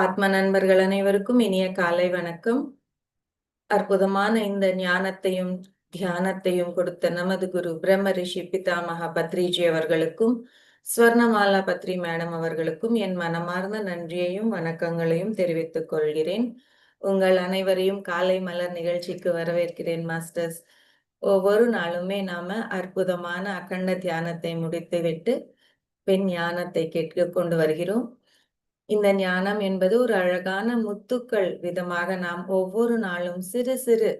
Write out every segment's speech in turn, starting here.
ஆத்ம நண்பர்கள் அனைவருக்கும் இனிய காலை வணக்கம். அற்புதமான இந்த ஞானத்தையும் தியானத்தையும் கொடுத்த நமது குரு பிரம்ம ரிஷி பிதாமகா பத்ரிஜி அவர்களுக்கும் ஸ்வர்ணமாலா பத்ரி மேடம் அவர்களுக்கும் என் மனமார்ந்த நன்றியையும் வணக்கங்களையும் தெரிவித்துக் கொள்கிறேன். உங்கள் அனைவரையும் காலை மலர் நிகழ்ச்சிக்கு வரவேற்கிறேன் மாஸ்டர்ஸ். ஒவ்வொரு நாளுமே நாம அற்புதமான அகண்ட தியானத்தை முடித்துவிட்டு பெண் ஞானத்தை கேட்க கொண்டு வருகிறோம். இந்த ஞானம் என்பது ஒரு அழகான முத்துக்கள் விதமாக நாம் ஒவ்வொரு நாளும் சிறு சிறு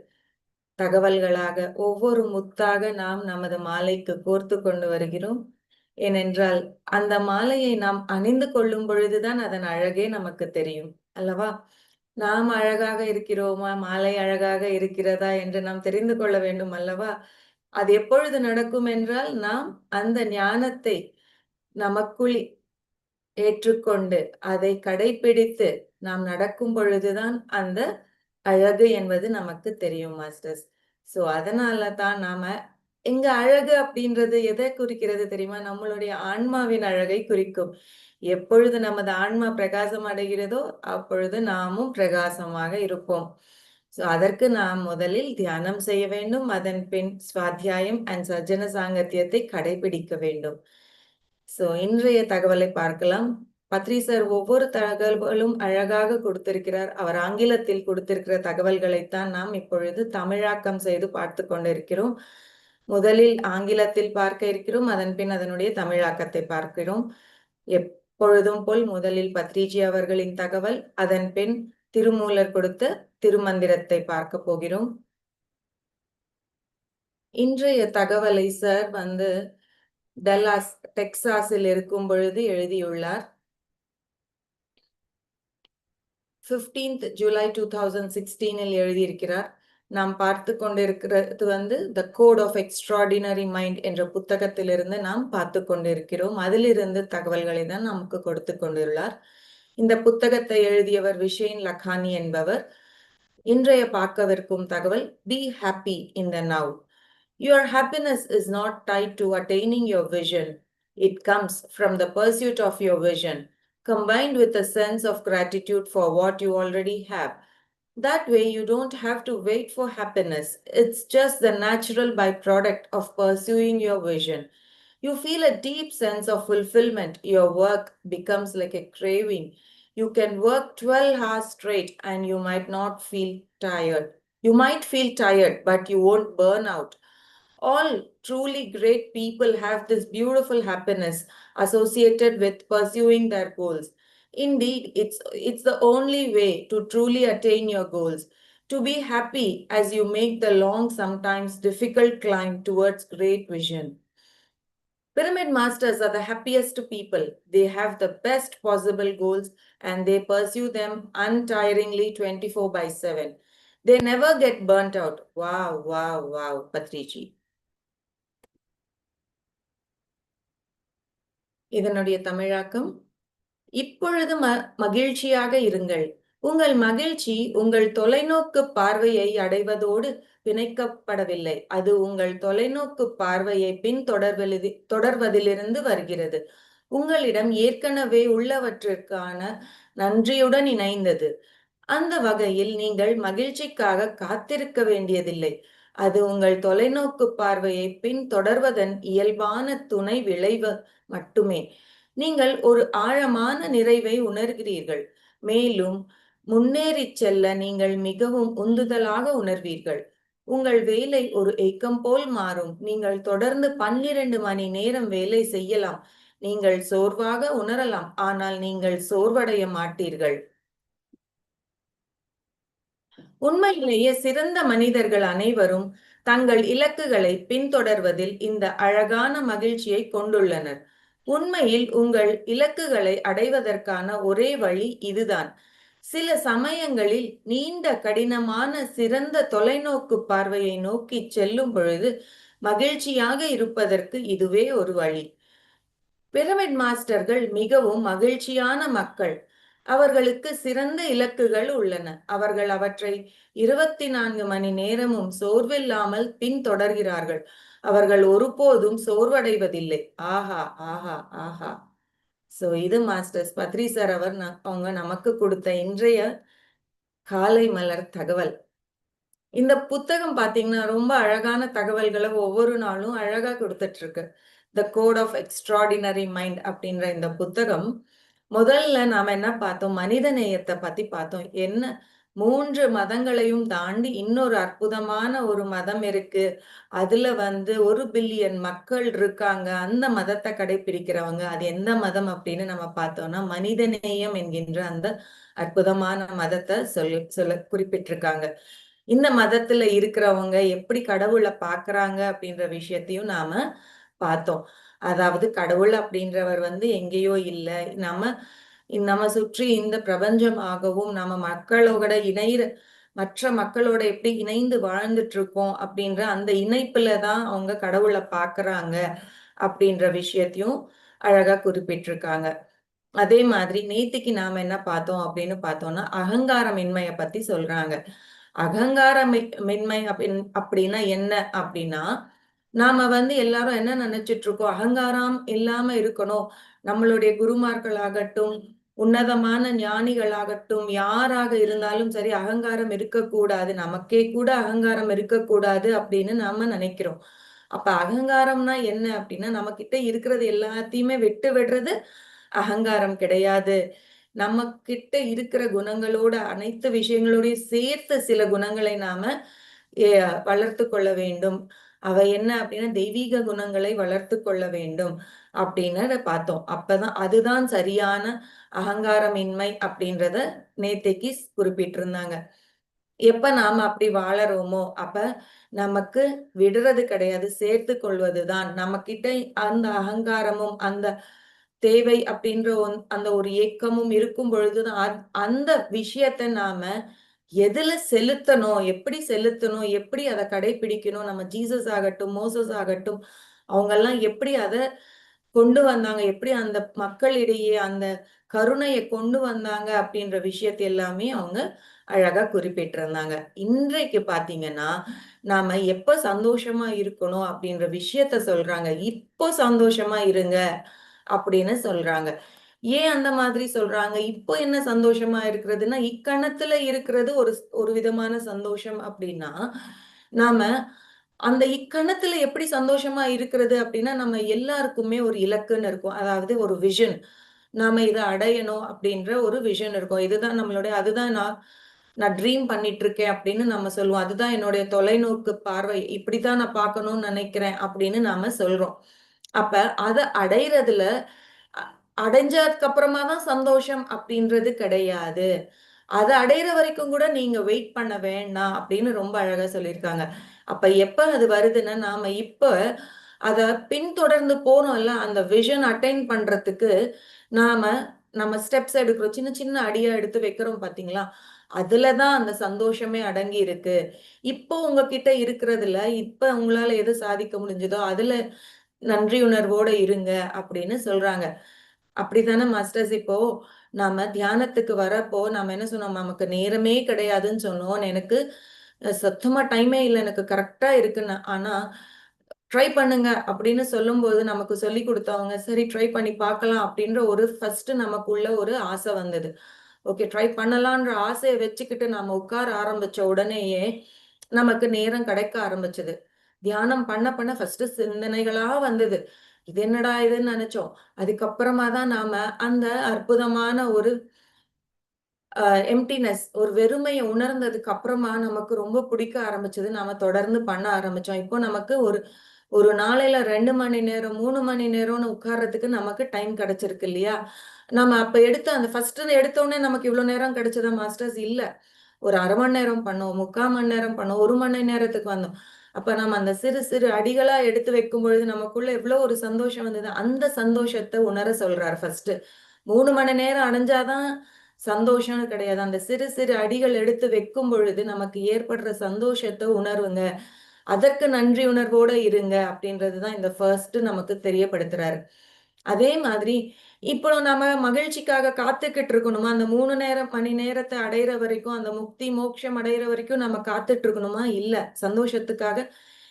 தகவல்களாக ஒவ்வொரு முத்தாக நாம் நமது மாலைக்கு கோர்த்து கொண்டு வருகிறோம். ஏனென்றால் அந்த மாலையை நாம் அணிந்து கொள்ளும் பொழுதுதான் அதன் அழகே நமக்கு தெரியும். அல்லவா? நாம் அழகாக இருக்கிறோமா? மாலை அழகாக இருக்கிறதா என்று நாம் தெரிந்து கொள்ள வேண்டும் அல்லவா? அது எப்பொழுது நடக்கும் என்றால் நாம் அந்த ஞானத்தை நமக்குள் ஏற்றுக்கொண்டு அதை கடைபிடித்து நாம் நடக்கும் பொழுதுதான் அந்த அழகு என்பது நமக்கு தெரியும் மாஸ்டர்ஸ் சோ அதனால தான் நாம எங்க அழகு அப்படின்றது எதை குறிக்கிறது தெரியுமா? நம்மளுடைய ஆன்மாவின் அழகை குறிக்கும். எப்பொழுது நமது ஆன்மா பிரகாசம் அடைகிறதோ அப்பொழுது நாமும் பிரகாசமாக இருப்போம். சோ அதற்கு நாம் முதலில் தியானம் செய்ய வேண்டும். அதன் பின் சுவாத்தியாயம் அண்ட் சஜ்ஜன சாங்கத்தியத்தை கடைபிடிக்க வேண்டும். சோ இன்றைய தகவலை பார்க்கலாம். பத்ரி சார் ஒவ்வொரு தகவல்களும் அழகாக கொடுத்திருக்கிறார். அவர் ஆங்கிலத்தில் கொடுத்திருக்கிற தகவல்களைத்தான் நாம் இப்பொழுது தமிழாக்கம் செய்து பார்த்து கொண்டிருக்கிறோம். முதலில் ஆங்கிலத்தில் பார்க்க இருக்கிறோம். அதன் பின் அதனுடைய தமிழாக்கத்தை பார்க்கிறோம். எப்பொழுதும் போல் முதலில் பத்ரிஜி அவர்களின் தகவல் அதன் பின் திருமூலர் கொடுத்த திருமந்திரத்தை பார்க்க போகிறோம். இன்றைய தகவலை சார் வந்து டல்லாஸ் டெக்சாஸில் இருக்கும் பொழுது எழுதியுள்ளார். ஃபிஃப்டீன்த் ஜூலை டூ தௌசண்ட் சிக்ஸ்டீனில் எழுதியிருக்கிறார். நாம் பார்த்து கொண்டிருக்கிறது வந்து the code of extraordinary mind என்ற புத்தகத்திலிருந்து நாம் பார்த்து கொண்டிருக்கிறோம். அதிலிருந்து தகவல்களை தான் நமக்கு கொடுத்து கொண்டுள்ளார். இந்த புத்தகத்தை எழுதியவர் விஷேன் லக்கானி என்பவர். இன்றைய பார்க்கவிருக்கும் தகவல் be happy in the now Your happiness is not tied to attaining your vision. It comes from the pursuit of your vision, combined with a sense of gratitude for what you already have. That way, you don't have to wait for happiness. It's just the natural byproduct of pursuing your vision. You feel a deep sense of fulfillment. Your work becomes like a craving. You can work 12 hours straight and you might not feel tired. You might feel tired, but you won't burn out all truly great people have this beautiful happiness associated with pursuing their goals. Indeed it's it's the only way to truly attain your goals. To be happy as you make the long sometimes difficult climb towards great vision. Pyramid masters are the happiest people. They have the best possible goals and they pursue them untiringly 24 by 7 they never get burnt out. Wow wow wow patrici இதனுடைய தமிழாக்கம். இப்பொழுது ம மகிழ்ச்சியாக இருங்கள். உங்கள் மகிழ்ச்சி உங்கள் தொலைநோக்கு பார்வையை அடைவதோடு பிணைக்கப்படவில்லை. அது உங்கள் தொலைநோக்கு பார்வையை பின் தொடர்வதி தொடர்வதிலிருந்து வருகிறது. உங்களிடம் ஏற்கனவே உள்ளவற்றிற்கான நன்றியுடன் இணைந்தது. அந்த வகையில் நீங்கள் மகிழ்ச்சிக்காக காத்திருக்க வேண்டியதில்லை. அது உங்கள் தொலைநோக்கு பார்வையை பின் தொடர்வதன் இயல்பான துணை விளைவு மட்டுமே. நீங்கள் ஒரு ஆழமான நிறைவை உணர்கிறீர்கள். மேலும் முன்னேறி செல்ல நீங்கள் மிகவும் உந்துதலாக உணர்வீர்கள். உங்கள் வேலை ஒரு ஏக்கம் போல் மாறும். நீங்கள் தொடர்ந்து பன்னிரண்டு மணி நேரம் வேலை செய்யலாம். நீங்கள் சோர்வாக உணரலாம். ஆனால் நீங்கள் சோர்வடைய மாட்டீர்கள். உண்மையிலேயே சிறந்த மனிதர்கள் அனைவரும் தங்கள் இலக்குகளை பின்தொடர்வதில் இந்த அழகான மகிழ்ச்சியை கொண்டுள்ளனர். உண்மையில் உங்கள் இலக்குகளை அடைவதற்கான ஒரே வழி இதுதான். சில சமயங்களில் நீண்ட கடினமான சிறந்த தொலைநோக்கு பார்வையை நோக்கி செல்லும் பொழுது மகிழ்ச்சியாக இருப்பதற்கு இதுவே ஒரு வழி. பிரமிட் மாஸ்டர்கள் மிகவும் மகிழ்ச்சியான மக்கள். அவர்களுக்கு சிறந்த இலக்குகள் உள்ளன. அவர்கள் அவற்றை இருபத்தி நான்கு மணி நேரமும் சோர்வில்லாமல் பின்தொடர்கிறார்கள். அவர்கள் ஒருபோதும் சோர்வடைவதில்லை. ஆஹா ஆஹா ஆஹா. ஸோ இது மாஸ்டர்ஸ் பத்ரி சார் அவர் அவங்க நமக்கு கொடுத்த இன்றைய காலை மலர் தகவல். இந்த புத்தகம் பாத்தீங்கன்னா ரொம்ப அழகான தகவல்களை ஒவ்வொரு நாளும் அழகா கொடுத்துட்டு இருக்கு the code of extraordinary mind அப்படின்ற இந்த புத்தகம். முதல்ல நாம என்ன பார்த்தோம்? மனித நேயத்தை பத்தி பார்த்தோம். என்ன மூன்று மதங்களையும் தாண்டி இன்னொரு அற்புதமான ஒரு மதம் இருக்கு. அதுல வந்து ஒரு பில்லியன் மக்கள் இருக்காங்க. அந்த மதத்தை கடைபிடிக்கிறவங்க. அது எந்த மதம் அப்படின்னு நம்ம பார்த்தோம்னா மனிதநேயம் என்கின்ற அந்த அற்புதமான மதத்தை சொல்லி சொல்ல குறிப்பிட்டிருக்காங்க. இந்த மதத்துல இருக்கிறவங்க எப்படி கடவுளை பாக்குறாங்க அப்படின்ற விஷயத்தையும் நாம பார்த்தோம். அதாவது கடவுள் அப்படின்றவர் வந்து எங்கேயோ இல்லை. நம்ம நம்ம சுற்றி இந்த பிரபஞ்சம் ஆகவும் நம்ம மக்களோட இணையிற மற்ற மக்களோட எப்படி இணைந்து வாழ்ந்துட்டு இருக்கோம் அப்படின்ற அந்த இணைப்புல தான் அவங்க கடவுளை பாக்குறாங்க அப்படின்ற விஷயத்தையும் அழகா குறிப்பிட்டிருக்காங்க அதே மாதிரி நேத்திக்கு நாம என்ன பார்த்தோம் அப்படின்னு பார்த்தோம்னா அகங்காரமின்மைய பத்தி சொல்றாங்க. அகங்கார மின்மை அப்படின் அப்படின்னா என்ன அப்படின்னா நாம வந்து எல்லாரும் என்ன நினைச்சிட்டு இருக்கோம் அகங்காரம் இல்லாம இருக்கணும். நம்மளுடைய குருமார்களாகட்டும் உன்னதமான ஞானிகளாகட்டும் யாராக இருந்தாலும் சரி அகங்காரம் இருக்கக்கூடாது. நமக்கே கூட அகங்காரம் இருக்கக்கூடாது அப்படின்னு நாம நினைக்கிறோம். அப்ப அகங்காரம்னா என்ன அப்படின்னா நம்ம கிட்ட இருக்கிறது எல்லாத்தையுமே விட்டு விடுறது அகங்காரம் கிடையாது. நம்ம கிட்ட இருக்கிற குணங்களோட அனைத்து விஷயங்களோடய சேர்த்து சில குணங்களை நாம வளர்த்து கொள்ள வேண்டும். அவை என்ன அப்படின்னா தெய்வீக குணங்களை வளர்த்து கொள்ள வேண்டும். அப்படின்னு பார்த்தோம். அப்பதான் அதுதான் சரியான அகங்காரமின்மை அப்படின்றத நேத்தைக்கு குறிப்பிட்டிருந்தாங்க. எப்ப நாம அப்படி வாழறோமோ அப்ப நமக்கு விடுறது கிடையாது சேர்த்து கொள்வதுதான். நம்ம கிட்ட அந்த அகங்காரமும் அந்த தேவை அப்படின்ற அந்த ஒரு ஏக்கமும் இருக்கும் பொழுதுதான் அந்த விஷயத்த நாம எதுல செலுத்தணும் எப்படி செலுத்தணும் எப்படி அதை கடைபிடிக்கணும் நம்ம ஜீசஸ் ஆகட்டும் மோசஸ் ஆகட்டும் அவங்க எல்லாம் எப்படி அதை கொண்டு வந்தாங்க. எப்படி அந்த மக்களிடையே அந்த கருணையை கொண்டு வந்தாங்க அப்படின்ற விஷயத்த எல்லாமே அவங்க அழகா குறிப்பிட்டிருந்தாங்க. இன்றைக்கு பாத்தீங்கன்னா நாம எப்ப சந்தோஷமா இருக்கணும் அப்படின்ற விஷயத்த சொல்றாங்க. இப்போ சந்தோஷமா இருங்க அப்படின்னு சொல்றாங்க. ஏன் அந்த மாதிரி சொல்றாங்க? இப்போ என்ன சந்தோஷமா இருக்கிறதுன்னா இக்கணத்துல இருக்கிறது ஒரு ஒரு விதமான சந்தோஷம் அப்படின்னா நாம அந்த இக்கணத்துல எப்படி சந்தோஷமா இருக்கிறது அப்படின்னா நம்ம எல்லாருக்குமே ஒரு இலக்குன்னு இருக்கும். அதாவது ஒரு விஷன் நாம இதை அடையணும் அப்படின்ற ஒரு விஷன் இருக்கும். இதுதான் நம்மளுடைய அதுதான் நான் நான் ட்ரீம் பண்ணிட்டு இருக்கேன் அப்படின்னு நம்ம சொல்லுவோம். அதுதான் என்னுடைய தொலைநோக்கு பார்வை. இப்படித்தான் நான் பார்க்கணும்னு நினைக்கிறேன் அப்படின்னு நாம சொல்றோம். அப்ப அதை அடையிறதுல அடைஞ்சதுக்கு அப்புறமா தான் சந்தோஷம் அப்படின்றது கிடையாது. அதை அடையிற வரைக்கும் கூட நீங்க வெயிட் பண்ண வேண்டாம் அப்படின்னு ரொம்ப அழகா சொல்லியிருக்காங்க. அப்ப எப்ப அது வருதுன்னா நாம இப்ப அதை பின்தொடர்ந்து போறோம்ல அந்த விஷன் அட்டைன் பண்றதுக்கு நாம நம்ம ஸ்டெப்ஸ் எடுக்கிறோம். சின்ன சின்ன அடியா எடுத்து வைக்கிறோம் பாத்தீங்களா? அதுலதான் அந்த சந்தோஷமே அடங்கி இருக்கு. இப்போ உங்ககிட்ட இருக்கிறதுல இப்ப உங்களால எது சாதிக்க முடிஞ்சதோ அதுல நன்றி உணர்வோட இருங்க அப்படின்னு சொல்றாங்க. அப்படித்தானே மாஸ்டர்ஸ் இப்போ நாம தியானத்துக்கு வரப்போ நாம என்ன சொன்னோம்? நமக்கு நேரமே கிடையாதுன்னு சொன்னோம். எனக்கு சத்தமா டைமே இல்லை எனக்கு கரெக்டா இருக்குன்னு. ஆனா ட்ரை பண்ணுங்க அப்படின்னு சொல்லும்போது நமக்கு சொல்லி கொடுத்தவங்க சரி ட்ரை பண்ணி பார்க்கலாம் அப்படின்ற ஒரு ஃபர்ஸ்ட் நமக்குள்ள ஒரு ஆசை வந்தது. ஓகே ட்ரை பண்ணலான்ற ஆசையை வச்சுக்கிட்டு நாம உட்கார ஆரம்பிச்ச உடனேயே நமக்கு நேரம் கிடைக்க ஆரம்பிச்சது. தியானம் பண்ண பண்ண ஃபர்ஸ்ட் சிந்தனைகளா வந்தது. இது என்னடா இதுன்னு நினைச்சோம். அதுக்கப்புறமா தான் நாம அந்த அற்புதமான ஒரு எம்டினஸ் ஒரு வெறுமையை உணர்ந்ததுக்கு அப்புறமா நமக்கு ரொம்ப பிடிக்க ஆரம்பிச்சது நாம தொடர்ந்து பண்ண ஆரம்பிச்சோம். இப்போ நமக்கு ஒரு ஒரு நாளையில ரெண்டு மணி நேரம் மூணு மணி நேரம்னு உட்கார்றதுக்கு நமக்கு டைம் கிடைச்சிருக்கு இல்லையா? நம்ம அப்ப எடுத்த அந்த ஃபர்ஸ்ட் எடுத்தோடனே நமக்கு இவ்வளவு நேரம் கிடைச்சதா மாஸ்டர்ஸ் இல்ல. ஒரு அரை மணி நேரம் பண்ணோம் முக்கால் மணி நேரம் பண்ணோம் ஒரு மணி நேரத்துக்கு வந்தோம். அப்ப நம்ம அந்த சிறு சிறு அடிகளா எடுத்து வைக்கும் பொழுது நமக்குள்ள எவ்வளவு ஒரு சந்தோஷம் வந்தது அந்த சந்தோஷத்தை உணர சொல்றாரு ஃபர்ஸ்ட் மூணு மணி நேரம் அடைஞ்சாதான் சந்தோஷம்னு கிடையாது. அந்த சிறு சிறு அடிகள் எடுத்து வைக்கும் பொழுது நமக்கு ஏற்படுற சந்தோஷத்தை உணர்வுங்க அதற்கு நன்றி உணர்வோட இருங்க அப்படின்றது தான் இந்த ஃபர்ஸ்ட் நமக்கு தெரியப்படுத்துறாரு. அதே மாதிரி இப்போ நம்ம மகிழ்ச்சிக்காக காத்துக்கிட்டு இருக்கணுமா? அந்த மூணு நேரம் மணி நேரத்தை அடையிற வரைக்கும் அந்த முக்தி மோட்சம் அடையிற வரைக்கும் நம்ம காத்துட்டு இருக்கணுமா? இல்ல. சந்தோஷத்துக்காக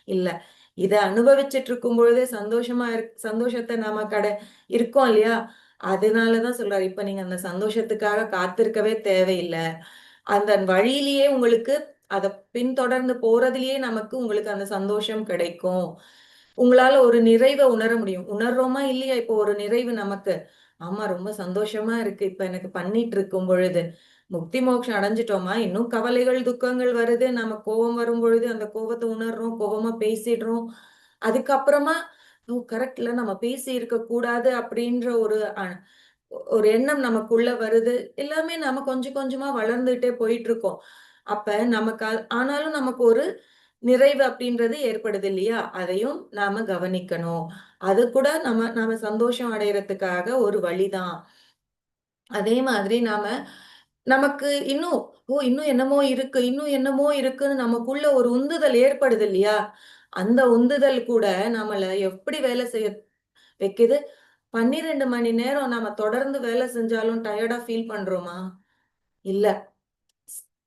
இல்ல. இதை அனுபவிச்சுட்டு இருக்கும் பொழுதே சந்தோஷமா இரு சந்தோஷத்தை நாம கடை இருக்கோம் இல்லையா? அதனாலதான் சொல்றாரு. இப்ப நீங்க அந்த சந்தோஷத்துக்காக காத்திருக்கவே தேவையில்லை. அந்த வழியிலேயே உங்களுக்கு அதை பின்தொடர்ந்து போறதுலயே நமக்கு உங்களுக்கு அந்த சந்தோஷம் கிடைக்கும். உங்களால ஒரு நிறைவை உணர முடியும். உணர்றோமா இல்லையா இப்போ ஒரு நிறைவு நமக்கு? ஆமா ரொம்ப சந்தோஷமா இருக்கு. இப்ப எனக்கு பண்ணிட்டு இருக்கும் பொழுது. முக்தி மோட்சம் அடைஞ்சிட்டோமா? இன்னும் கவலைகள் துக்கங்கள் வருது. நம்ம கோபம் வரும் பொழுது அந்த கோபத்தை உணர்றோம் கோபமா பேசிடுறோம். அதுக்கப்புறமா ஓ கரெக்ட்ல நம்ம பேசி இருக்க கூடாது அப்படின்ற ஒரு ஒரு எண்ணம் நமக்குள்ள வருது. எல்லாமே நம்ம கொஞ்சம் கொஞ்சமா வளர்ந்துட்டே போயிட்டு இருக்கோம் அப்ப நமக்கு ஆனாலும் நமக்கு ஒரு நிறைவு அப்படின்றது ஏற்படுது இல்லையா? அதையும் நாம கவனிக்கணும். அது கூட நம்ம நாம சந்தோஷம் அடையறதுக்காக ஒரு வழிதான் அதே மாதிரி நாம நமக்கு இன்னும் ஓ இன்னும் என்னமோ இருக்கு இன்னும் என்னமோ இருக்குன்னு நமக்குள்ள ஒரு உந்துதல் ஏற்படுது இல்லையா? அந்த உந்துதல் கூட நம்மள எப்படி வேலை செய்ய வைக்குது? பன்னிரெண்டு மணி நேரம் நாம தொடர்ந்து வேலை செஞ்சாலும் டயர்டா ஃபீல் பண்றோமா? இல்ல.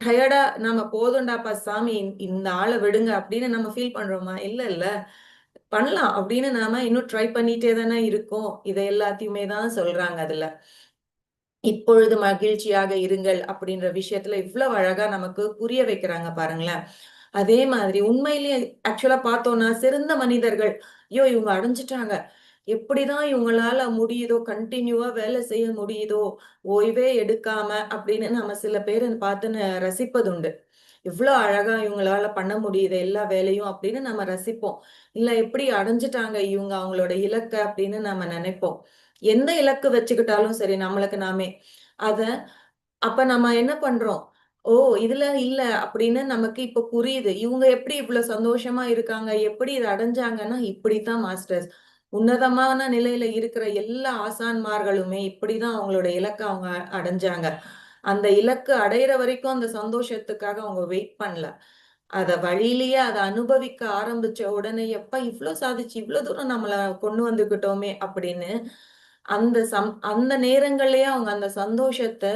டயர்டா நம்ம போதும்டாப்பா சாமி இந்த ஆளை விடுங்க அப்படின்னு நம்ம ஃபீல் பண்றோமா? இல்ல இல்ல. பண்ணலாம் அப்படின்னு நாம இன்னும் ட்ரை பண்ணிட்டே தானே இருக்கோம். இதை எல்லாத்தையுமே தான் சொல்றாங்க அதுல. இப்பொழுது மகிழ்ச்சியாக இருங்கள் அப்படின்ற விஷயத்துல இவ்வளவு அழகா நமக்கு புரிய வைக்கிறாங்க பாருங்களேன். அதே மாதிரி உண்மையிலேயே ஆக்சுவலா பார்த்தோம்னா சிறந்த மனிதர்கள். ஐயோ இவங்க அடைஞ்சிட்டாங்க. எப்படிதான் இவங்களால முடியுதோ கண்டினியூவா வேலை செய்ய முடியுதோ ஓய்வே எடுக்காம அப்படின்னு நம்ம சில பேர் பார்த்து ரசிப்பதுண்டு. இவ்வளோ அழகா இவங்களால பண்ண முடியுது எல்லா வேலையும் அப்படின்னு நம்ம ரசிப்போம். இல்ல எப்படி அடைஞ்சிட்டாங்க இவங்க அவங்களோட இலக்கை அப்படின்னு நம்ம நினைப்போம். எந்த இலக்கு வச்சுக்கிட்டாலும் சரி நம்மளுக்கு நாமே. அத அப்ப நம்ம என்ன பண்றோம்? ஓ இதுல இல்ல அப்படின்னு நமக்கு இப்ப புரியுது. இவங்க எப்படி இவ்வளவு சந்தோஷமா இருக்காங்க? எப்படி இதை அடைஞ்சாங்கன்னா இப்படித்தான் மாஸ்டர்ஸ். உன்னதமான நிலையில இருக்கிற எல்லா ஆசான்மார்களுமே இப்படிதான் அவங்களோட இலக்க அவங்க அடைஞ்சாங்க. அந்த இலக்கு அடையிற வரைக்கும் அந்த சந்தோஷத்துக்காக அவங்க வெயிட் பண்ணல. அத வழியிலேயே அதை அனுபவிக்க ஆரம்பிச்ச உடனே எப்ப இவ்வளவு சாதிச்சு இவ்வளவு தூரம் நம்மள கொண்டு வந்துகிட்டோமே அப்படின்னு அந்த சம் அந்த நேரங்கள்லயே அவங்க அந்த சந்தோஷத்தை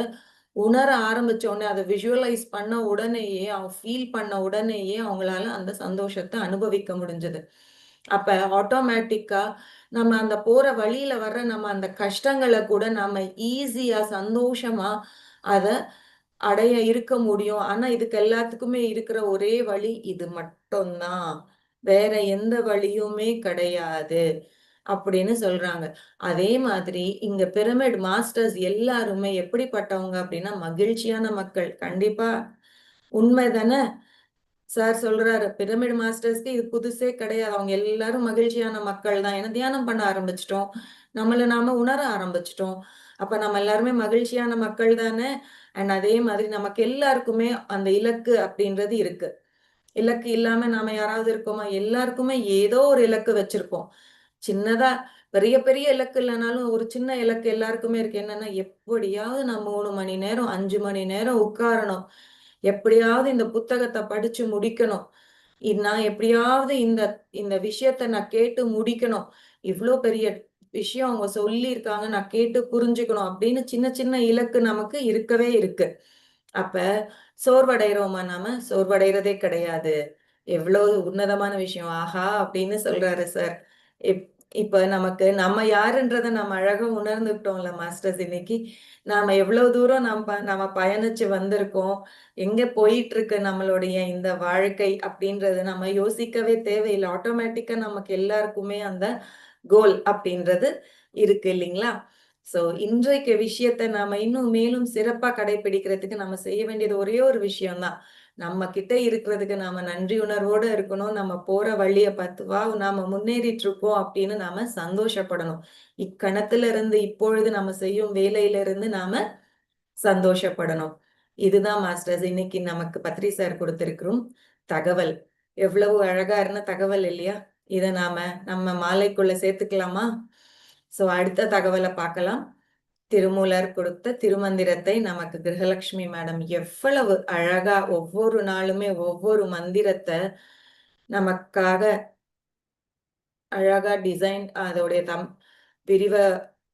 உணர ஆரம்பிச்ச உடனே அதை விஷுவலைஸ் பண்ண உடனேயே அவங்க ஃபீல் பண்ண உடனேயே அவங்களால அந்த சந்தோஷத்தை அனுபவிக்க முடிஞ்சது. அப்ப ஆட்டோமேட்டிக்கா நம்ம அந்த போற வழியில வர்ற நம்ம அந்த கஷ்டங்களை கூட நம்ம ஈஸியா சந்தோஷமா அதை அடைய இருக்க முடியும். ஆனா இதுக்கு எல்லாத்துக்குமே இருக்கிற ஒரே வழி இது மட்டும்தான். வேற எந்த வழியுமே கிடையாது. அப்படின்னு சொல்றாங்க. அதே மாதிரி இங்க பிரமிட் மாஸ்டர்ஸ் எல்லாருமே எப்படிப்பட்டவங்க அப்படின்னா மகிழ்ச்சியான மக்கள். கண்டிப்பா உண்மை தானே? சார் சொல்றாரு பிரமிட் மாஸ்டர்ஸ்க்கு இது புதுசே கிடையாது. அவங்க எல்லாரும் மகிழ்ச்சியான மக்கள் தான். ஏன்னா தியானம் பண்ண ஆரம்பிச்சிட்டோம். நம்மள நாம உணர ஆரம்பிச்சிட்டோம். அப்ப நம்ம எல்லாருமே மகிழ்ச்சியான மக்கள் தானே? அண்ட் அதே மாதிரி நமக்கு எல்லாருக்குமே அந்த இலக்கு அப்படின்றது இருக்கு. இலக்கு இல்லாம நாம யாராவது இருக்கோமா? எல்லாருக்குமே ஏதோ ஒரு இலக்கு வச்சிருக்கோம் சின்னதா பெரிய பெரிய இலக்கு இல்லைனாலும் ஒரு சின்ன இலக்கு எல்லாருக்குமே இருக்கு. என்னன்னா எப்படியாவது நான் மூணு மணி நேரம் அஞ்சு மணி நேரம் உட்காரணும். எப்படியாவது இந்த புத்தகத்தை படிச்சு முடிக்கணும். நான் எப்படியாவது இந்த இந்த விஷயத்த நான் கேட்டு முடிக்கணும். இவ்வளோ பெரிய விஷயம் அவங்க சொல்லியிருக்காங்க நான் கேட்டு புரிஞ்சுக்கணும் அப்படின்னு சின்ன சின்ன இலக்கு நமக்கு இருக்கவே இருக்கு. அப்ப சோர்வடைகிறோமா நாம? சோர்வடைகிறதே கிடையாது. எவ்வளவு உன்னதமான விஷயம். ஆஹா! அப்படின்னு சொல்றாரு சார். இப்ப நமக்கு நம்ம யாருன்றத நம்ம அழகா உணர்ந்துட்டோம்ல மாஸ்டர்ஸ் இன்னைக்கு. நாம எவ்வளவு தூரம் நம்ம நம்ம பயணிச்சு வந்திருக்கோம் எங்க போயிட்டு இருக்கு நம்மளுடைய இந்த வாழ்க்கை அப்படின்றது நம்ம யோசிக்கவே தேவையில்லை. ஆட்டோமேட்டிக்கா நமக்கு எல்லாருக்குமே அந்த கோல் அப்படின்றது இருக்கு இல்லைங்களா? சோ இன்றைக்கு விஷயத்த நாம இன்னும் மேலும் சிறப்பா கடைபிடிக்கிறதுக்கு நம்ம செய்ய வேண்டியது ஒரே ஒரு விஷயம்தான். நம்ம கிட்ட இருக்கிறதுக்கு நாம நன்றி உணர்வோட இருக்கணும். நம்ம போற வழிய பார்த்து வா நாம முன்னேறிட்டு இருக்கோம் அப்படின்னு நாம சந்தோஷப்படணும். இக்கணத்துல இருந்து இப்பொழுது நம்ம செய்யும் வேலையில இருந்து நாம சந்தோஷப்படணும். இதுதான் மாஸ்டர்ஸ் இன்னைக்கு நமக்கு பத்ரி சார் கொடுத்திருக்கிறோம். தகவல். எவ்வளவு அழகா இருந்த தகவல் இல்லையா? இதை நாம நம்ம மாலைக்குள்ள சேர்த்துக்கலாமா? சோ அடுத்த தகவலை பார்க்கலாம். திருமூலர் கொடுத்த திருமந்திரத்தை நமக்கு கிரகலட்சுமி மேடம் எவ்வளவு அழகா ஒவ்வொரு நாளுமே ஒவ்வொரு மந்திரத்தை நமக்காக அழகா டிசைன் அதோடைய தம் பிரிவை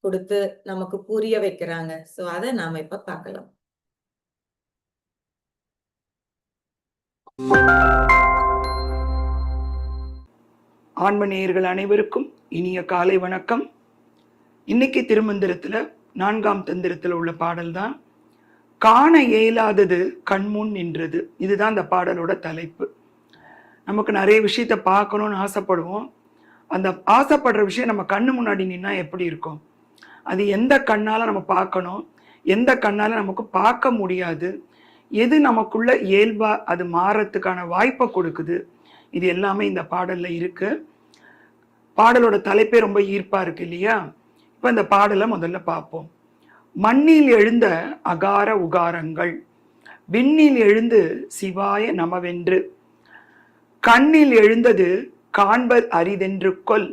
கொடுத்து நமக்கு புரிய வைக்கிறாங்க. ஸோ அதை நாம இப்ப பார்க்கலாம். ஆண்மநேயர்கள் அனைவருக்கும் இனிய காலை வணக்கம். இன்னைக்கு திருமந்திரத்துல நான்காம் தந்திரத்தில் உள்ள பாடல் தான் காண இயலாதது கண்முன் நின்றது. இதுதான் அந்த பாடலோட தலைப்பு. நமக்கு நிறைய விஷயத்த பார்க்கணும்னு ஆசைப்படுவோம். அந்த ஆசைப்படுற விஷயம் நம்ம கண்ணு முன்னாடி நின்னா எப்படி இருக்கும்? அது எந்த கண்ணால் நம்ம பார்க்கணும்? எந்த கண்ணால் நமக்கு பார்க்க முடியாது? எது நமக்குள்ள இயல்பா அது மாறத்துக்கான வாய்ப்பை கொடுக்குது? இது எல்லாமே இந்த பாடலில் இருக்கு. பாடலோட தலைப்பே ரொம்ப ஈர்ப்பாக இருக்கு இல்லையா? இப்போ இந்த பாடலை முதல்ல பார்ப்போம். மண்ணில் எழுந்த அகார உகாரங்கள் விண்ணில் எழுந்து சிவாய நமவென்று கண்ணில் எழுந்தது காண்பர் அரிதென்று கொல்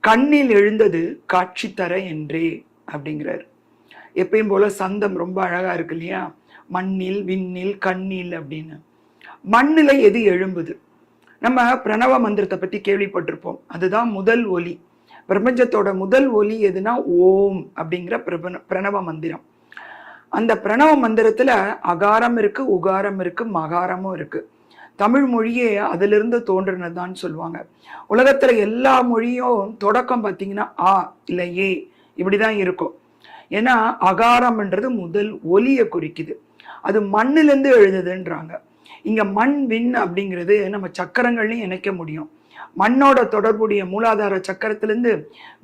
கண்ணில் எழுந்தது காட்சி தர என்றே அப்படிங்கிறார். எப்பயும் போல சந்தம் ரொம்ப அழகா இருக்கு இல்லையா? மண்ணில் விண்ணில் கண்ணில் அப்படின்னு. மண்ணில் எது எழும்புது? நம்ம பிரணவ மந்திரத்தை பத்தி கேள்விப்பட்டிருப்போம். அதுதான் முதல் ஒலி. பிரபஞ்சத்தோட முதல் ஒலி எதுனா ஓம் அப்படிங்கிற பிரபன பிரணவ மந்திரம். அந்த பிரணவ மந்திரத்துல அகாரம் இருக்கு உகாரம் இருக்கு மகாரமும் இருக்கு. தமிழ் மொழியே அதிலிருந்து தோன்றினதுதான் சொல்லுவாங்க. உலகத்துல எல்லா மொழியும் தொடக்கம் பார்த்தீங்கன்னா ஆ இல்லை ஏ இப்படிதான் இருக்கும். ஏன்னா அகாரம்ன்றது முதல் ஒலியை குறிக்குது. அது மண்ணிலேருந்து எழுதுதுன்றாங்க. இங்க மண் விண் அப்படிங்கிறது நம்ம சக்கரங்கள்லையும் இணைக்க முடியும். மண்ணோட தொடர்புடைய மூலாதார சக்கரத்திலேருந்து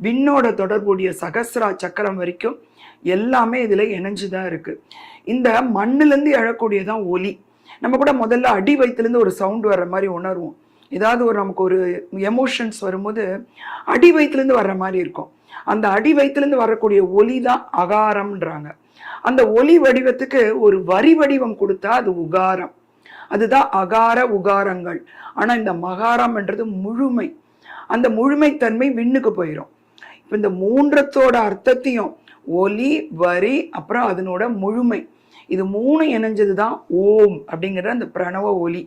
விண்ணோட தொடர்புடைய சகசிரா சக்கரம் வரைக்கும் எல்லாமே இதுல இணைஞ்சுதான் இருக்குது இந்த மண்ணுலேருந்து எழக்கூடியதான் ஒலி. நம்ம கூட முதல்ல அடி வயிற்றுலேருந்து ஒரு சவுண்டு வர்ற மாதிரி உணர்வோம். ஏதாவது ஒரு நமக்கு ஒரு எமோஷன்ஸ் வரும்போது அடி வயிற்றுலேருந்து வர்ற மாதிரி இருக்கும். அந்த அடி வயிற்றுலேருந்து வரக்கூடிய ஒலி தான் அகாரம்ன்றாங்க. அந்த ஒலி வடிவத்துக்கு ஒரு வரி வடிவம் கொடுத்தா அது உகாரம். அதுதான் அகார உகாரங்கள். ஆனால் இந்த மகாரம்ன்றது முழுமை. அந்த முழுமைத்தன்மை விண்ணுக்கு போயிடும் இப்போ இந்த மூன்றத்தோட அர்த்தத்தையும் ஒலி வரி அப்புறம் அதனோட முழுமை. இது மூணு இணைஞ்சது தான் ஓம் அப்படிங்கிற அந்த பிரணவ ஒலி.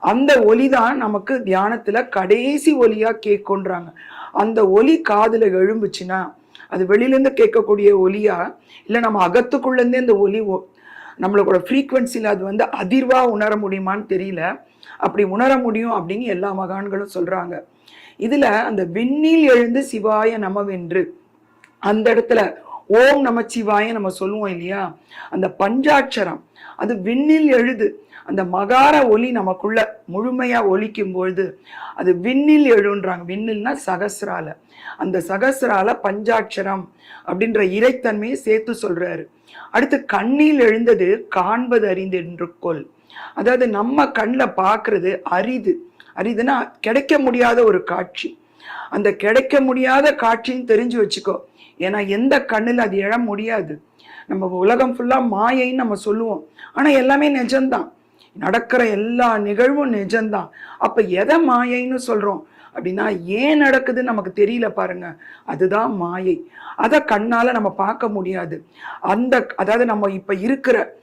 அந்த ஒலி தான் நமக்கு தியானத்தில் கடைசி ஒலியாக கேட்கோன்றாங்க. அந்த ஒலி காதில் எழும்புச்சுன்னா அது வெளியிலேருந்து கேட்கக்கூடிய ஒலியா இல்லை நம்ம அகத்துக்குள்ளேருந்தே அந்த ஒலி ஒ- நம்மளோட ஃப்ரீக்குவென்சியில் அது வந்து அதிர்வாக உணர முடியுமான்னு தெரியல. அப்படி உணர முடியும் அப்படின்னு எல்லா மகான்களும் சொல்றாங்க. இதில் அந்த விண்ணில் எழுந்து சிவாய நமவென்று அந்த இடத்துல ஓம் நமச்சிவாய நம்ம சொல்லுவோம் இல்லையா? அந்த பஞ்சாட்சரம் அது விண்ணில் எழுது. அந்த மகார ஒலி நமக்குள்ள முழுமையா ஒலிக்கும் பொழுது அது விண்ணில் எழுன்றாங்க விண்ணில்னா சகசிரால. அந்த சகசிரால பஞ்சாட்சரம் அப்படின்ற இறைத்தன்மையை சேர்த்து சொல்றாரு. அடுத்து கண்ணில் எழுந்தது காண்பது அறிந்து என்று கொள். அதாவது நம்ம கண்ணில் பார்க்கறது அரிது. அரிதுன்னா கிடைக்க முடியாத ஒரு காட்சி. அந்த கிடைக்க முடியாத காட்சின்னு தெரிஞ்சு வச்சுக்கோ. ஏன்னா எந்த கண்ணில் அது எழ முடியாது. நம்ம உலகம் ஃபுல்லாக மாயைன்னு நம்ம சொல்லுவோம். ஆனால் எல்லாமே நிஜம்தான். நடக்கிற எல்லா நிகழ்வும் நிஜம்தான். அப்ப எதை மாயைன்னு சொல்றோம்? அப்படின்னா ஏன் நடக்குதுன்னு நமக்கு தெரியல பாருங்க. அதுதான் மாயை. அதை கண்ணால நம்ம பார்க்க முடியாது. அந்த அதாவது நம்ம இப்ப இருக்கிற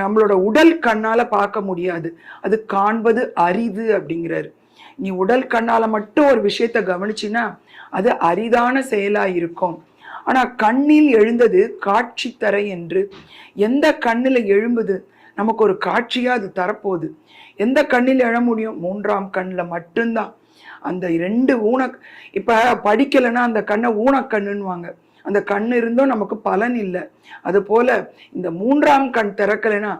நம்மளோட உடல் கண்ணால பார்க்க முடியாது. அது காண்பது அரிது அப்படிங்கிறாரு. நீ உடல் கண்ணால மட்டும் ஒரு விஷயத்தை கவனிச்சின்னா அது அரிதான செயலா இருக்கும். ஆனா கண்ணில் எழுந்தது காட்சி தர என்று. எந்த கண்ணில் எழும்புது? நமக்கு ஒரு காட்சியாக அது தரப்போகுது. எந்த கண்ணில் எழ முடியும்? மூன்றாம் கண்ணில் மட்டும்தான். அந்த ரெண்டு ஊன இப்போ படிக்கலைன்னா அந்த கண்ணை ஊனக்கண்ணுன்னுவாங்க. அந்த கண் இருந்தும் நமக்கு பலன் இல்லை. அதுபோல் இந்த மூன்றாம் கண் திறக்கலைன்னா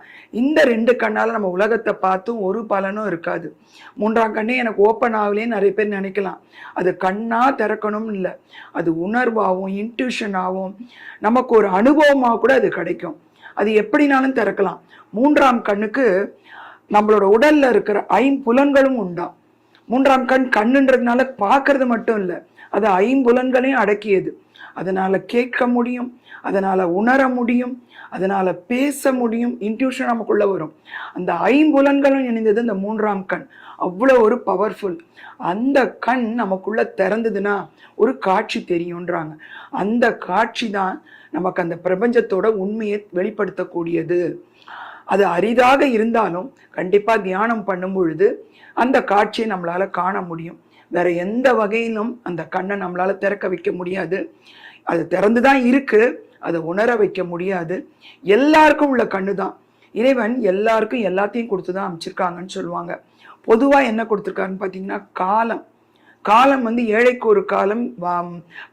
இந்த ரெண்டு கண்ணால் நம்ம உலகத்தை பார்த்தும் ஒரு பலனும் இருக்காது. மூன்றாம் கண்ணே எனக்கு ஓப்பன் ஆகலேன்னு நிறைய பேர் நினைக்கலாம். அது கண்ணாக திறக்கணும்னு இல்லை. அது உணர்வாகவும் இன்ட்யூஷனாகவும் நமக்கு ஒரு அனுபவமாக கூட அது கிடைக்கும். அது எப்படினாலும் திறக்கலாம். மூன்றாம் கண்ணுக்கு நம்மளோட உடல்ல இருக்கிற ஐம்புலன்களும் உண்டாம் மூன்றாம் கண் கண்ணுன்றதுனால பார்க்கறது மட்டும் இல்லை அது ஐம்புலன்களையும் அடக்கியது. அதனால கேட்க முடியும் அதனால உணர முடியும் அதனால பேச முடியும் இன்ட்யூஷன் நமக்குள்ள வரும். அந்த ஐம்புலன்களும் இணைந்தது இந்த மூன்றாம் கண். அவ்வளோ ஒரு பவர்ஃபுல் அந்த கண் நமக்குள்ள திறந்ததுன்னா ஒரு காட்சி தெரியுன்றாங்க அந்த காட்சி தான் நமக்கு அந்த பிரபஞ்சத்தோட உண்மையை வெளிப்படுத்தக்கூடியது. அது அரிதாக இருந்தாலும் கண்டிப்பாக தியானம் பண்ணும் பொழுது அந்த காட்சியை நம்மளால் காண முடியும். வேற எந்த வகையிலும் அந்த கண்ணை நம்மளால் திறக்க வைக்க முடியாது. அது திறந்து தான் இருக்கு அதை உணர வைக்க முடியாது. எல்லாருக்கும் உள்ள கண்ணு தான் இறைவன் எல்லாருக்கும் எல்லாத்தையும் கொடுத்து தான் அமைச்சிருக்காங்கன்னு சொல்லுவாங்க. பொதுவாக என்ன கொடுத்துருக்காருன்னு பார்த்தீங்கன்னா காலம். காலம் வந்து ஏழைக்கு ஒரு காலம்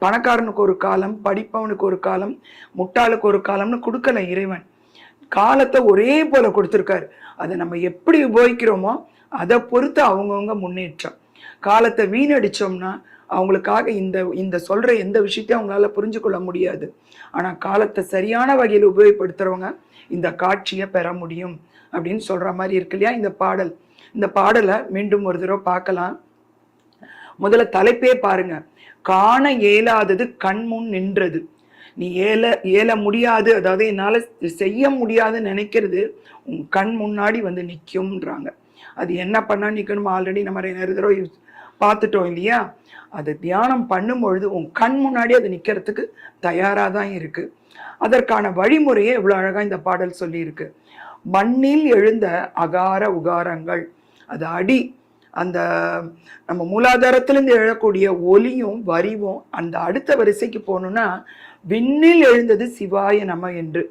பணக்காரனுக்கு ஒரு காலம் படிப்பவனுக்கு ஒரு காலம் முட்டாளுக்கு ஒரு காலம்னு கொடுக்கல இறைவன். காலத்தை ஒரே போல கொடுத்துருக்காரு. அதை நம்ம எப்படி உபயோகிக்கிறோமோ அதை பொறுத்து அவங்கவுங்க முன்னேற்றம். காலத்தை வீணடிச்சோம்னா அவங்களுக்காக இந்த இந்த சொல்கிற எந்த விஷயத்தையும் அவங்களால புரிஞ்சு கொள்ள முடியாது. ஆனால் காலத்தை சரியான வகையில் உபயோகப்படுத்துறவங்க இந்த காட்சியை பெற முடியும் அப்படின்னு சொல்கிற மாதிரி இருக்கு இல்லையா இந்த பாடல். இந்த பாடலை மீண்டும் ஒரு தடவை பார்க்கலாம். முதல்ல தலைப்பே பாருங்க. காண இயலாதது கண்முன் நின்றது. நீ ஏல ஏல முடியாது. அதாவது என்னால் செய்ய முடியாதுன்னு நினைக்கிறது உன் கண் முன்னாடி வந்து நிற்கும்ன்றாங்க அது என்ன பண்ணால் நிற்கணும் ஆல்ரெடி நம்ம நிறைய தடவை பார்த்துட்டோம் இல்லையா? அது தியானம் பண்ணும் பொழுது உன் கண் முன்னாடி அது நிற்கிறதுக்கு தயாராக தான் இருக்குது அதற்கான வழிமுறையை இவ்வளோ அழகாக இந்த பாடல் சொல்லியிருக்கு. மண்ணில் எழுந்த அகார உகாரங்கள் அது அடி அந்த நம்ம மூலாதாரத்திலேருந்து எழக்கூடிய ஒலியும் வரிவும் அந்த அடுத்த வரிசைக்கு போகணுன்னா விண்ணில் எழுந்தது சிவாய நம என்று.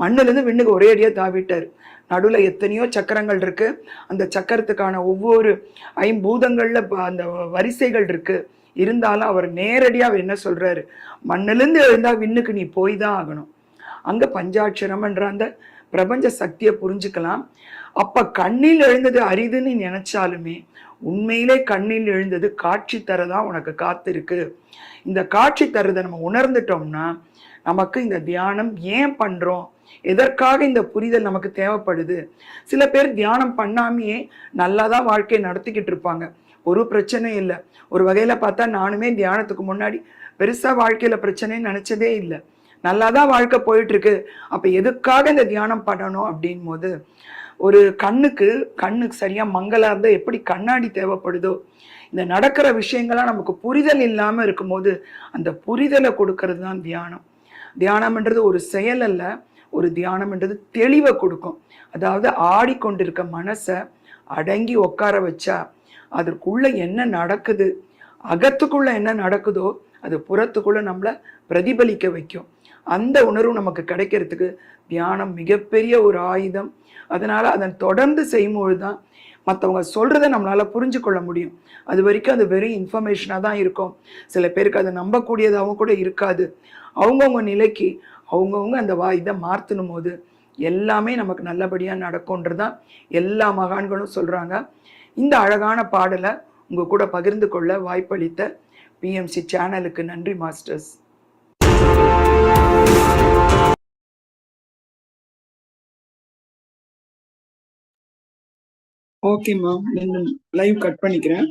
மண்ணிலிருந்து விண்ணுக்கு ஒரே அடியாக தாவிட்டார். நடுவில் எத்தனையோ சக்கரங்கள் இருக்கு. அந்த சக்கரத்துக்கான ஒவ்வொரு ஐம்பூதங்களில் அந்த வரிசைகள் இருக்கு. இருந்தாலும் அவர் நேரடியாக அவர் என்ன சொல்கிறாரு மண்ணிலிருந்து எழுந்தால் விண்ணுக்கு நீ போய் தான் ஆகணும். அங்கே பஞ்சாட்சரம்ன்ற அந்த பிரபஞ்ச சக்தியை புரிஞ்சுக்கலாம். அப்போ கண்ணில் எழுந்தது அரிதுன்னு நினச்சாலுமே உண்மையிலே கண்ணில் எழுந்தது காட்சி தரதான் உனக்கு காத்திருக்கு. இந்த காட்சி தருதை நம்ம உணர்ந்துட்டோம்னா நமக்கு இந்த தியானம் ஏன் பண்றோம்? எதற்காக இந்த புரிதல் நமக்கு தேவைப்படுது? சில பேர் தியானம் பண்ணாமையே நல்லா தான் வாழ்க்கையை நடத்திக்கிட்டு இருப்பாங்க. ஒரு பிரச்சனையும் இல்லை. ஒரு வகையில பார்த்தா நானுமே தியானத்துக்கு முன்னாடி பெருசா வாழ்க்கையில பிரச்சனைன்னு நினைச்சதே இல்லை. நல்லா தான் வாழ்க்கை போயிட்டு இருக்கு. அப்ப எதுக்காக இந்த தியானம் பண்ணணும் அப்படின் போது ஒரு கண்ணுக்கு கண்ணுக்கு சரியா மங்கலா இருந்தா எப்படி கண்ணாடி தேவைப்படுதோ இந்த நடக்கிற விஷயங்கள்லாம் நமக்கு புரிதல் இல்லாம இருக்கும்போது அந்த புரிதலை கொடுக்கறது தான் தியானம். தியானம்ன்றது ஒரு செயல் அல்ல ஒரு தியானம்ன்றது தெளிவை கொடுக்கும். அதாவது ஆடிக்கொண்டிருக்க மனசை அடங்கி உட்கார வச்சா அதற்குள்ள என்ன நடக்குது அகத்துக்குள்ள என்ன நடக்குதோ அது புறத்துக்குள்ள நம்மளை பிரதிபலிக்க வைக்கும். அந்த உணர்வு நமக்கு கிடைக்கிறதுக்கு தியானம் மிகப்பெரிய ஒரு ஆயுதம். அதனால் அதன் தொடர்ந்து செய்யும்பொழுது தான் மற்றவங்க சொல்கிறத நம்மளால் புரிஞ்சு கொள்ள முடியும். அது வரைக்கும் அது வெறும் இன்ஃபர்மேஷனாக தான் இருக்கும். சில பேருக்கு அது நம்பக்கூடியதாகவும் கூட இருக்காது. அவங்கவுங்க நிலைக்கு அவங்கவுங்க அந்த வா இதை மாற்றணும் போது எல்லாமே நமக்கு நல்லபடியாக நடக்கும்ன்றது தான் எல்லா மகான்களும் சொல்கிறாங்க இந்த அழகான பாடலை உங்கள் கூட பகிர்ந்து கொள்ள வாய்ப்பளித்த பிஎம்சி சேனலுக்கு நன்றி மாஸ்டர்ஸ் ஓகேம்மா லைவ் கட் பண்ணிக்கிறேன்.